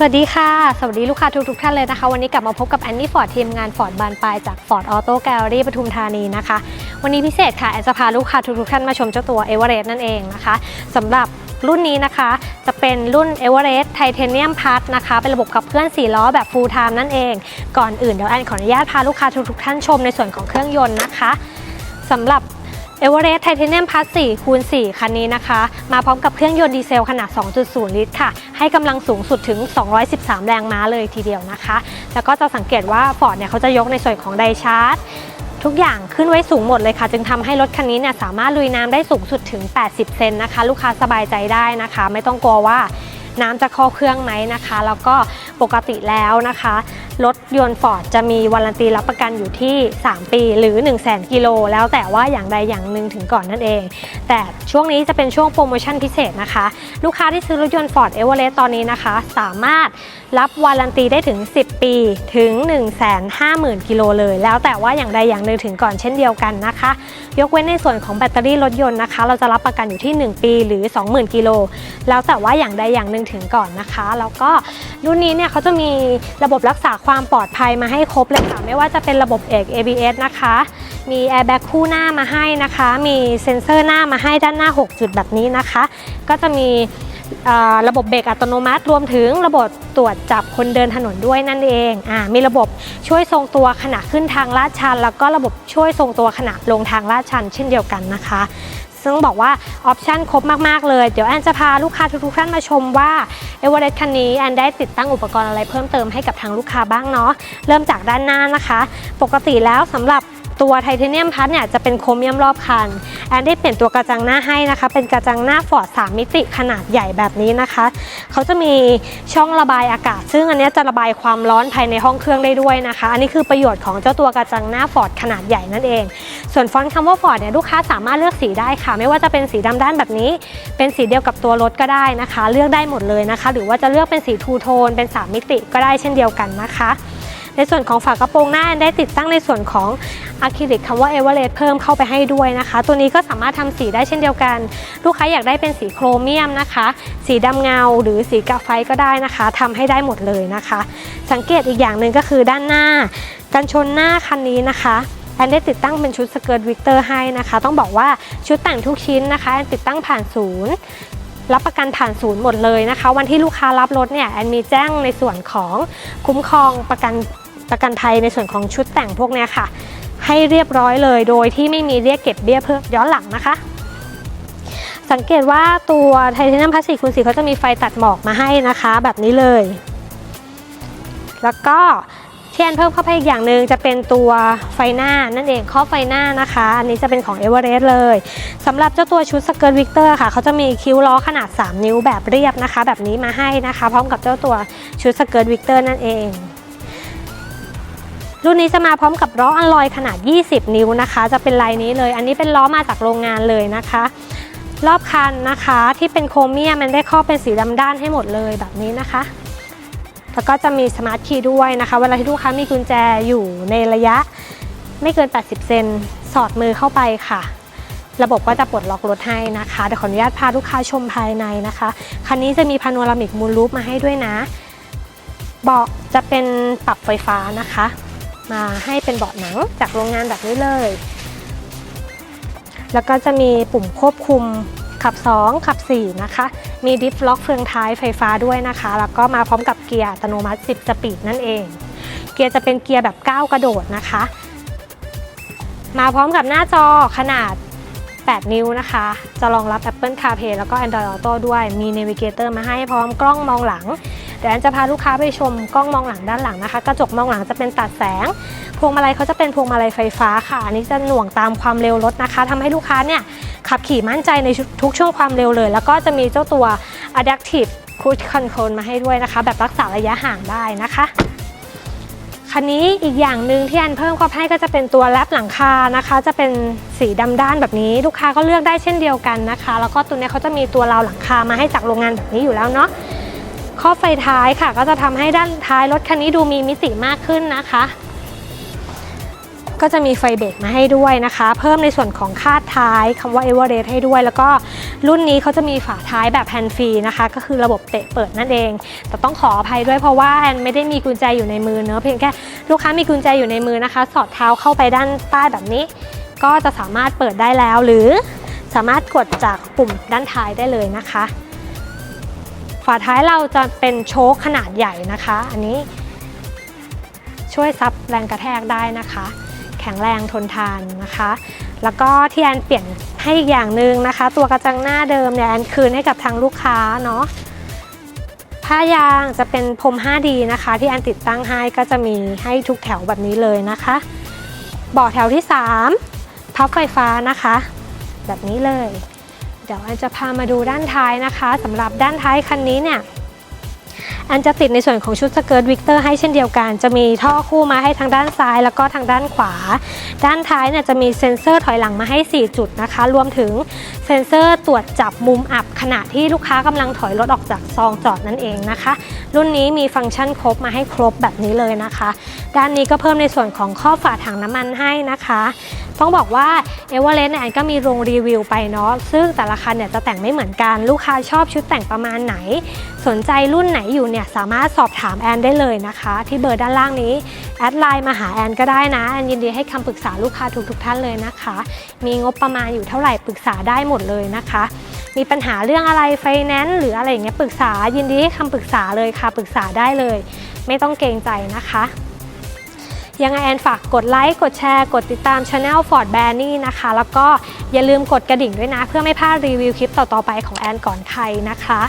สวัสดีค่ะ สวัสดีลูกค้าทุกทุกท่านเลยนะคะ วันนี้กลับมาพบกับแอนนี่ฟอร์ดทีมงานฟอร์ดบานปลายจาก Ford Auto Gallery ปทุมธานีนะคะ วันนี้พิเศษค่ะ แอนจะพาลูกค้าทุกทุกท่านมาชมเจ้าตัว e v e r e s t นั่นเองนะคะสำหรับรุ่นนี้นะคะ จะเป็นรุ่น e v e r e s t Titanium Plus นะคะ เป็นระบบขับเคลื่อน 4 ล้อแบบ Full Time นั่นเอง ก่อนอื่นเดี๋ยวแอนขออนุญาตพาลูกค้าทุกๆท่านชมในส่วนของเครื่องยนต์นะคะสำหรับเอเวอเรสต์ไทเทเนียมพัส4คูณ4คันนี้นะคะ มาพร้อมกับเครื่องยนต์ดีเซลขนาด 2.0 ลิตรค่ะ ให้กำลังสูงสุดถึง 213 แรงม้าเลยทีเดียวนะคะ แล้วก็จะสังเกตว่า Ford เนี่ยเขาจะยกในส่วนของไดชาร์จ ทุกอย่างขึ้นไว้สูงหมดเลยค่ะ จึงทำให้รถคันนี้เนี่ยสามารถลุยน้ำได้สูงสุดถึง 80 เซนนะคะ ลูกค้าสบายใจได้นะคะ ไม่ต้องกลัวว่าน้ำจะเข้าเครื่องไหมนะคะ แล้วก็ปกติแล้วนะคะ รถยนต์ฟอร์ดจะมีวารันตีรับประกันอยู่ที่ 3 ปีหรือ 1 0 0 0 0 0กิโลแล้วแต่ว่าอย่างใดอย่างหนึ่งถึงก่อนนั่นเอง แต่ช่วงนี้จะเป็นช่วงโปรโมชั่นพิเศษนะคะ ลูกค้าที่ซื้อรถยนต์ Ford e v e r e s t ตอนนี้นะคะ สามารถรับวารันตีได้ถึง 10 ปีถึง 150,000กิโลเลย แล้วแต่ว่าอย่างใดอย่างหนึ่งถึงก่อนเช่นเดียวกันนะคะ ยกเว้นในส่วนของแบตเตอรี่รถยนต์นะคะ เราจะรับประกันอยู่ที่ 1 ปีหรือ 20,000กิโลแล้วแต่ว่าอย่างใดอย่างหนึ่งถึงก่อนนะคะ แล้วก็รุ่นนี้เนี่ยเขาจะมีระบบรักษาความปลอดภัยมาให้ครบเลยค่ะ ไม่ว่าจะเป็นระบบเอก ABS นะคะ มีแอร์แบ็กคู่หน้ามาให้นะคะ มีเซ็นเซอร์หน้ามาให้ด้านหน้า 6 จุดแบบนี้นะคะ ก็จะมีระบบเบรกอัตโนมัติ รวมถึงระบบตรวจจับคนเดินถนนด้วยนั่นเองอ่ามีระบบช่วยทรงตัวขณะขึ้นทางลาดชัน แล้วก็ระบบช่วยทรงตัวขณะลงทางลาดชัน เช่นเดียวกันนะคะ ซึ่งบอกว่าออปชันครบมากๆเลย เดี๋ยวแอนจะพาลูกค้าทุกๆท่านมาชมว่าเอเวอเรสต์คันนี้แอนได้ติดตั้งอุปกรณ์อะไรเพิ่มเติมให้กับทางลูกค้าบ้างเนาะเริ่มจากด้านหน้านะคะ ปกติแล้วสำหรับตัวไทเทเนียมพัทเนี่ยจะเป็นโครเมียมรอบคัน แอนได้เปลี่ยนตัวกระจังหน้าให้นะคะ เป็นกระจังหน้าฟอร์ด3มิติขนาดใหญ่แบบนี้นะคะเขาจะมีช่องระบายอากาศ ซึ่งอันนี้จะระบายความร้อนภายในห้องเครื่องได้ด้วยนะคะ อันนี้คือประโยชน์ของเจ้าตัวกระจังหน้าฟอร์ดขนาดใหญ่นั่นเอง ส่วนฟอนต์คำว่าฟอร์ดเนี่ยลูกค้าสามารถเลือกสีได้ค่ะ ไม่ว่าจะเป็นสีดำด้านแบบนี้ เป็นสีเดียวกับตัวรถก็ได้นะคะ เลือกได้หมดเลยนะคะ หรือว่าจะเลือกเป็นสีทูโทนเป็น 3 มิติก็ได้เช่นเดียวกันนะคะในส่วนของฝากระโปรงหน้าได้ติดตั้งในส่วนของ อะคริลิกคำว่าเอเวอเรสเพิ่มเข้าไปให้ด้วยนะคะ ตัวนี้ก็สามารถทำสีได้เช่นเดียวกัน ลูกค้าอยากได้เป็นสีโครเมียมนะคะ สีดำเงาหรือสีกาไฟก็ได้นะคะทำให้ได้หมดเลยนะคะ สังเกตอีกอย่างหนึ่งก็คือด้านหน้า กันชนหน้าคันนี้นะคะแอนได้ติดตั้งเป็นชุดสเกิร์ตวิกเตอร์ให้นะคะ ต้องบอกว่าชุดแต่งทุกชิ้นนะคะแอนติดตั้งผ่านศูนย์รับประกันผ่านศูนย์หมดเลยนะคะ วันที่ลูกค้ารับรถเนี่ยแอนมีแจ้งในส่วนของคุ้มครองประกันประกันภัยในส่วนของชุดแต่งพวกเนี้ยค่ะ ให้เรียบร้อยเลย โดยที่ไม่มีเรียกเก็บเบี้ยเพิ่มย้อนหลังนะคะ สังเกตว่าตัวไทเทเนียมพลาสติกคูณสีเขาจะมีไฟตัดหมอกมาให้นะคะ แบบนี้เลย แล้วก็ที่แอนเพิ่มเข้าไปอีกอย่างหนึ่งจะเป็นตัวไฟหน้านั่นเองข้อไฟหน้านะคะ อันนี้จะเป็นของเอเวอเรสต์เลยสำหรับเจ้าตัวชุดสเกิร์ตวิกเตอร์ค่ะเขาจะมีคิ้วล้อขนาด 3 นิ้วแบบเรียบนะคะ แบบนี้มาให้นะคะ พร้อมกับเจ้าตัวชุดสเกิร์ตวิกเตอร์นั่นเอง รุ่นนี้จะมาพร้อมกับล้ออัลลอยขนาด 20 นิ้วนะคะ จะเป็นลายนี้เลย อันนี้เป็นล้อมาจากโรงงานเลยนะคะ รอบคันนะคะที่เป็นโครเมียมมันได้ครอบเป็นสีดำด้านให้หมดเลยแบบนี้นะคะแล้วก็จะมีสมาร์ทคีย์ด้วยนะคะ เวลาที่ลูกค้ามีกุญแจอยู่ในระยะไม่เกิน 80 เซนสอดมือเข้าไปค่ะ ระบบก็จะปลดล็อกรถให้นะคะเดี๋ยวขออนุญาตพาลูกค้าชมภายในนะคะ คันนี้จะมีพาโนรามิกมูลรูปมาให้ด้วยนะ เบาะจะเป็นปรับไฟฟ้านะคะ มาให้เป็นเบาะหนังจากโรงงานแบบนี้เลย แล้วก็จะมีปุ่มควบคุมขับ 2 ขับ 4 นะคะ มีดิฟล็อกเฟืองท้ายไฟฟ้าด้วยนะคะ แล้วก็มาพร้อมกับเกียร์อัตโนมัติ 10 สปีดนั่นเอง เกียร์จะเป็นเกียร์แบบ9กระโดดนะคะ มาพร้อมกับหน้าจอขนาด 8 นิ้วนะคะ จะรองรับ Apple CarPlay แล้วก็ Android Auto ด้วย มี Navigator มาให้พร้อมกล้องมองหลัง เดี๋ยวแอนจะพาลูกค้าไปชมกล้องมองหลังด้านหลังนะคะ กระจกมองหลังจะเป็นตัดแสง พวงมาลัยเขาจะเป็นพวงมาลัยไฟฟ้าค่ะอันนี้จะหน่วงตามความเร็วรถนะคะทำให้ลูกค้าเนี่ยขับขี่มั่นใจในทุกช่วงความเร็วเลย แล้วก็จะมีเจ้าตัว Adaptive Cruise Control มาให้ด้วยนะคะ แบบรักษาระยะห่างได้นะคะคันนี้อีกอย่างหนึ่งที่อันเพิ่มเข้าให้ก็จะเป็นตัวแรปหลังคานะคะ จะเป็นสีดำด้านแบบนี้ ลูกค้าก็เลือกได้เช่นเดียวกันนะคะ แล้วก็ตัวนี้เขาจะมีตัวราวหลังคามาให้จากโรงงานแบบนี้อยู่แล้วเนาะ ข้อไฟท้ายค่ะก็จะทำให้ด้านท้ายรถคันนี้ดูมีมิติมากขึ้นนะคะ ก็จะมีไฟเบรกมาให้ด้วยนะคะ เพิ่มในส่วนของคาดท้ายคำว่า e v e r e s t ให้ด้วย แล้วก็รุ่นนี้เขาจะมีฝาท้ายแบบแฮนด์ฟรีนะคะ ก็คือระบบเตะเปิดนั่นเอง แต่ต้องขออภัยด้วยเพราะว่าแอนไม่ได้มีกุญแจอยู่ในมือเนอะเพียงแค่ลูกค้ามีกุญแจอยู่ในมือนะคะ สอดเท้าเข้าไปด้านใต้แบบนี้ ก็จะสามารถเปิดได้แล้วหรือสามารถกดจากปุ่มด้านท้ายได้เลยนะคะ ฝาท้ายเราจะเป็นโชคขนาดใหญ่นะคะ อันนี้ช่วยซับแรงกระแทกได้นะคะ แข็งแรงทนทานนะคะ แล้วก็ที่แอนเปลี่ยนให้อีกอย่างหนึ่งนะคะ ตัวกระจังหน้าเดิมเนี่ยแอนคืนให้กับทางลูกค้าเนาะผ้ายางจะเป็นพรม 5D นะคะ ที่แอนติดตั้งให้ก็จะมีให้ทุกแถวแบบนี้เลยนะคะบาะแถวที่ 3 พับไฟฟ้านะคะ แบบนี้เลย เดี๋ยวแอนจะพามาดูด้านท้ายนะคะสำหรับด้านท้ายคันนี้เนี่ยอันจะติดในส่วนของชุดสเกิร์ตวิกเตอร์ให้เช่นเดียวกัน จะมีท่อคู่มาให้ทางด้านซ้าย แล้วก็ทางด้านขวา ด้านท้ายเนี่ยจะมีเซ็นเซอร์ถอยหลังมาให้ 4 จุดนะคะ รวมถึงเซ็นเซอร์ตรวจจับมุมอับ ขณะที่ลูกค้ากำลังถอยรถออกจากซองจอดนั่นเองนะคะ รุ่นนี้มีฟังก์ชันครบมาให้ครบแบบนี้เลยนะคะ ด้านนี้ก็เพิ่มในส่วนของข้อฝาถังน้ำมันให้นะคะ ต้องบอกว่าเอเวอเรสต์เนี่ยแอนก็มีโรงรีวิวไปเนาะซึ่งแต่ละคันเนี่ยจะแต่งไม่เหมือนกัน ลูกค้าชอบชุดแต่งประมาณไหน สนใจรุ่นไหนอยู่เนี่ยสามารถสอบถามแอนได้เลยนะคะ ที่เบอร์ด้านล่างนี้แอดไลน์มาหาแอนก็ได้นะแอนยินดีให้คำปรึกษาลูกค้าทุกๆทท่านเลยนะคะ มีงบประมาณอยู่เท่าไหร่ปรึกษาได้หมดเลยนะคะ มีปัญหาเรื่องอะไรไฟแนนซ์หรืออะไรอย่างเงี้ยปรึกษายินดีให้คำปรึกษาเลยค่ะปรึกษาได้เลย ไม่ต้องเกรงใจนะคะ ยังไงแอนฝากกดไลค์ กดแชร์ กดติดตาม Channel Ford b a n n y นะคะ แล้วก็อย่าลืมกดกระดิ่งด้วยนะ เพื่อไม่พลาดรีวิวคลิปต่อ ๆ ไปของแอนก่อนใครนะคะ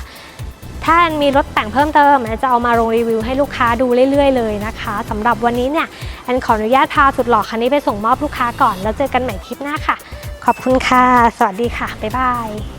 ถ้าแอนมีรถแต่งเพิ่มเติมแอนจะเอามาลงรีวิวให้ลูกค้าดูเรื่อย ๆ เลยนะคะสำหรับวันนี้เนี่ยแอนขออนุญาตพาสุดหล่อคันนี้ไปส่งมอบลูกค้าก่อน แล้วเจอกันใหม่คลิปหน้าค่ะ ขอบคุณค่ะ สวัสดีค่ะบ๊ายบาย